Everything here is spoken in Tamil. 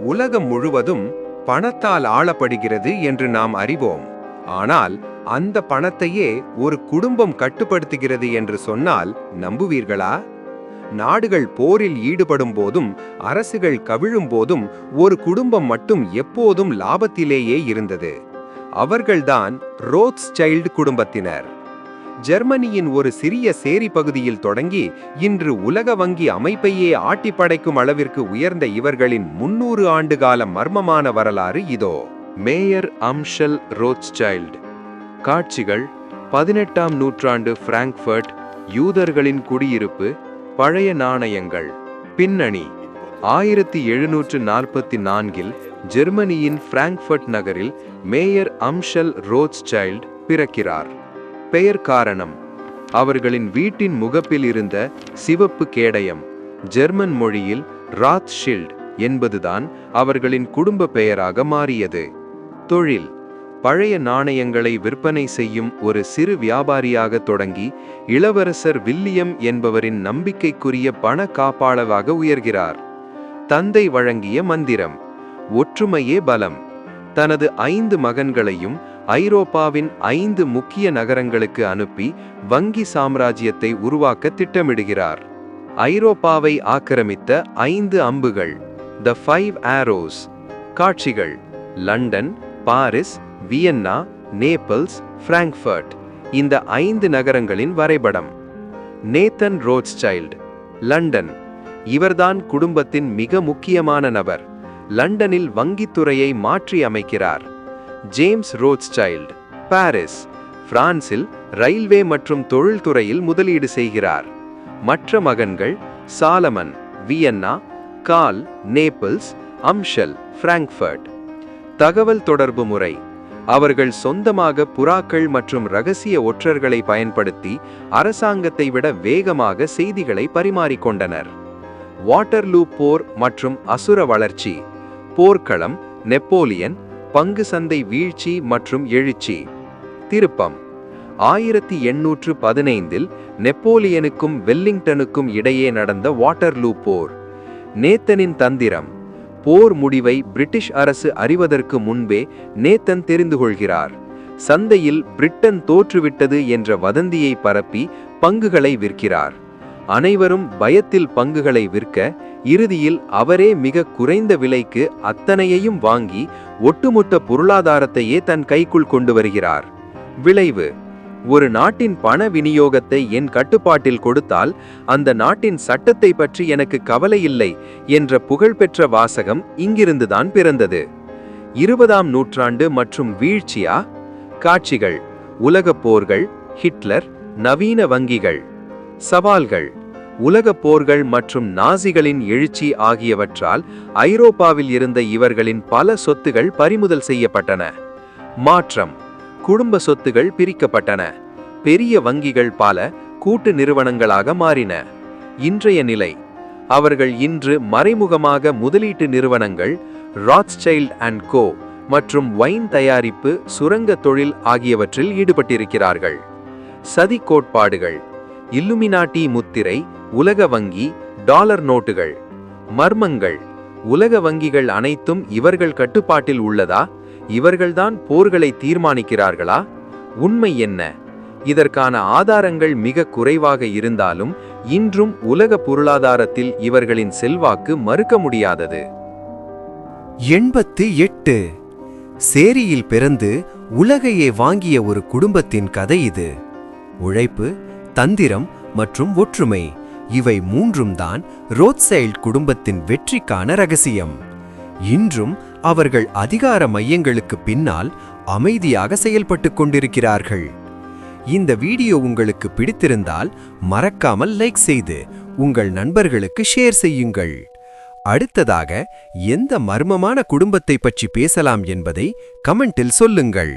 உலகம் முழுவதும் பணத்தால் ஆளப்படுகிறது என்று நாம் அறிவோம். ஆனால் அந்த பணத்தையே ஒரு குடும்பம் கட்டுப்படுத்துகிறது என்று சொன்னால் நம்புவீர்களா? நாடுகள் போரில் ஈடுபடும் போதும் அரசுகள் கவிழும் போதும் ஒரு குடும்பம் மட்டும் எப்போதும் லாபத்திலேயே இருந்தது. அவர்கள்தான் ரோத்ஸ் சைல்டு குடும்பத்தினர். ஜெர்மனியின் ஒரு சிறிய சேரி பகுதியில் தொடங்கி இன்று உலக வங்கி அமைப்பையே ஆட்டி படைக்கும் அளவிற்கு உயர்ந்த இவர்களின் முன்னூறு ஆண்டுகால மர்மமான வரலாறு இதோ. மேயர் அம்ஷல் ரோத்ஸ்சைல்டு காட்சிகள் பதினெட்டாம் நூற்றாண்டு பிராங்க்ஃபர்ட் யூதர்களின் குடியிருப்பு பழைய நாணயங்கள். பின்னணி ஆயிரத்தி எழுநூற்று நாற்பத்தி நான்கில் ஜெர்மனியின் பிராங்க்ஃபர்ட் நகரில் மேயர் அம்ஷல் ரோத்ஸ்சைல்டு பிறக்கிறார். பெயர் காரணம். அவர்களின் வீட்டின் முகப்பில் இருந்த சிவப்பு கேடயம் ஜெர்மன் மொழியில் ராத்ஷில்ட் என்பதுதான் அவர்களின் குடும்ப பெயராக மாறியது. தொழில். பழைய நாணயங்களை விற்பனை செய்யும் ஒரு சிறு வியாபாரியாக தொடங்கி இளவரசர் வில்லியம் என்பவரின் நம்பிக்கைக்குரிய பண காப்பாளவாக உயர்கிறார். தந்தை வழங்கிய மந்திரம் ஒற்றுமையே பலம். தனது ஐந்து மகன்களையும் ஐரோப்பாவின் ஐந்து முக்கிய நகரங்களுக்கு அனுப்பி வங்கி சாம்ராஜ்யத்தை உருவாக்க திட்டமிடுகிறார். ஐரோப்பாவை ஆக்கிரமித்த ஐந்து அம்புகள் த ஃபைவ் ஆரோஸ் காட்சிகள் London Paris Vienna Naples Frankfurt இந்த ஐந்து நகரங்களின் வரைபடம். நேத்தன் ரோட்ஸ்சைல்டு லண்டன் இவர்தான் குடும்பத்தின் மிக முக்கியமான நபர். லண்டனில் வங்கித்துறையை மாற்றி அமைக்கிறார். ஜேம்ஸ் ரோத்ஸ்சைல்டு பாரிஸ் பிரான்சில் ரயில்வே மற்றும் தொழில்துறையில் முதலீடு செய்கிறார். மற்ற மகன்கள் Solomon Vienna Carl Naples Amschel Frankfurt தகவல் தொடர்பு முறை. அவர்கள் சொந்தமாக புறாக்கள் மற்றும் ரகசிய ஒற்றர்களை பயன்படுத்தி அரசாங்கத்தை விட வேகமாக செய்திகளை பரிமாறிக்கொண்டனர் வாட்டர்லூ போர் மற்றும் அசுர வளர்ச்சி. போர்க்களம் நெப்போலியன் பங்கு சந்தை வீழ்ச்சி மற்றும் எழுச்சி. திருப்பம். ஆயிரத்தி எண்ணூற்று பதினைந்தில் நெப்போலியனுக்கும் வெல்லிங்டனுக்கும் இடையே நடந்த வாட்டர்லூ போர். நேத்தனின் தந்திரம். போர் முடிவை பிரிட்டிஷ் அரசு அறிவதற்கு முன்பே நேத்தன் தெரிந்து கொள்கிறார். சந்தையில் பிரிட்டன் தோற்றுவிட்டது என்ற வதந்தியை பரப்பி பங்குகளை விற்கிறார். அனைவரும் பயத்தில் பங்குகளை விற்க இறுதியில் அவரே மிக குறைந்த விலைக்கு அத்தனையையும் வாங்கி ஒட்டுமொத்த பொருளாதாரத்தையே தன் கைக்குள் கொண்டு வருகிறார். விளைவு. ஒரு நாட்டின் பண விநியோகத்தை என் கட்டுப்பாட்டில் கொடுத்தால் அந்த நாட்டின் சட்டத்தை பற்றி எனக்கு கவலை இல்லை என்ற புகழ்பெற்ற வாசகம் இங்கிருந்துதான் பிறந்தது. இருபதாம் நூற்றாண்டு மற்றும் வீழ்ச்சியா? காட்சிகள். உலகப் போர்கள். ஹிட்லர். நவீன வங்கிகள். சவால்கள். உலகப் போர்கள் மற்றும் நாசிகளின் எழுச்சி ஆகியவற்றால் ஐரோப்பாவில் இருந்த இவர்களின் பல சொத்துகள் பறிமுதல் செய்யப்பட்டன. மாற்றம். குடும்ப சொத்துகள் பிரிக்கப்பட்டன. பெரிய வங்கிகள் பல கூட்டு நிறுவனங்களாக மாறின. இன்றைய நிலை. அவர்கள் இன்று மறைமுகமாக முதலீட்டு நிறுவனங்கள் ராட்ஸ்சைல்ட் அண்ட் கோ மற்றும் வைன் தயாரிப்பு சுரங்க தொழில் ஆகியவற்றில் ஈடுபட்டிருக்கிறார்கள். சதி கோட்பாடுகள். இல்லுமினாட்டி முத்திரை உலக வங்கி டாலர் நோட்டுகள். மர்மங்கள். உலக வங்கிகள் அனைத்தும் இவர்கள் கட்டுப்பாட்டில் உள்ளதா? இவர்கள்தான் போர்களை தீர்மானிக்கிறார்களா? உண்மை என்ன? இதற்கான ஆதாரங்கள் மிக குறைவாக இருந்தாலும் இன்றும் உலக பொருளாதாரத்தில் இவர்களின் செல்வாக்கு மறுக்க முடியாதது. எண்பத்து எட்டு. சேரியில் பிறந்து உலகையே வாங்கிய ஒரு குடும்பத்தின் கதை இது. உழைப்பு தந்திரம் மற்றும் ஒற்றுமை. இவை மூன்றும் தான் ரோத்சைல்ட் குடும்பத்தின் வெற்றிக்கான ரகசியம். இன்றும் அவர்கள் அதிகார மையங்களுக்கு பின்னால் அமைதியாக செயல்பட்டுக் கொண்டிருக்கிறார்கள். இந்த வீடியோ உங்களுக்கு பிடித்திருந்தால் மறக்காமல் லைக் செய்து உங்கள் நண்பர்களுக்கு ஷேர் செய்யுங்கள். அடுத்ததாக எந்த மர்மமான குடும்பத்தை பற்றி பேசலாம் என்பதை கமெண்டில் சொல்லுங்கள்.